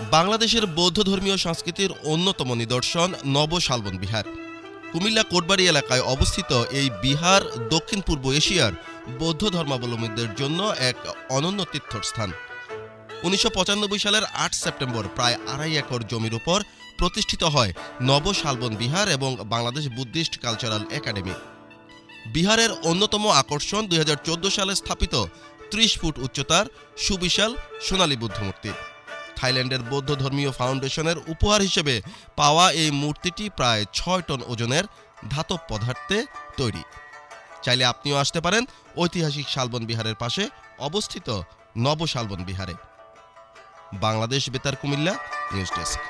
বাংলাদেশের বৌদ্ধ ধর্মীয় সংস্কৃতির অন্যতম নিদর্শন নবশালবন বিহার। কুমিল্লা কোটবাড়ি এলাকায় অবস্থিত এই বিহার দক্ষিণ পূর্ব এশিয়ার বৌদ্ধ ধর্মাবলম্বীদের জন্য এক অনন্য তীর্থস্থান। উনিশশো পঁচানব্বই সালের আট সেপ্টেম্বর প্রায় আড়াই একর জমির উপর প্রতিষ্ঠিত হয় নবশালবন বিহার এবং বাংলাদেশ বুদ্ধিস্ট কালচারাল একাডেমি। বিহারের অন্যতম আকর্ষণ দুই হাজার চোদ্দ সালে স্থাপিত ত্রিশ ফুট উচ্চতার সুবিশাল সোনালী বুদ্ধমূর্তি। থাইল্যান্ডের বৌদ্ধ ধর্মীয় ফাউন্ডেশনের উপহার হিসেবে পাওয়া এই মূর্তিটি প্রায় ছয় টন ওজনের ধাতব পদার্থে তৈরি। চাইলে আপনিও আসতে পারেন ঐতিহাসিক শালবন বিহারের পাশে অবস্থিত নব শালবন বিহারে। বাংলাদেশ বেতার কুমিল্লা, নিউজ ডেস্ক।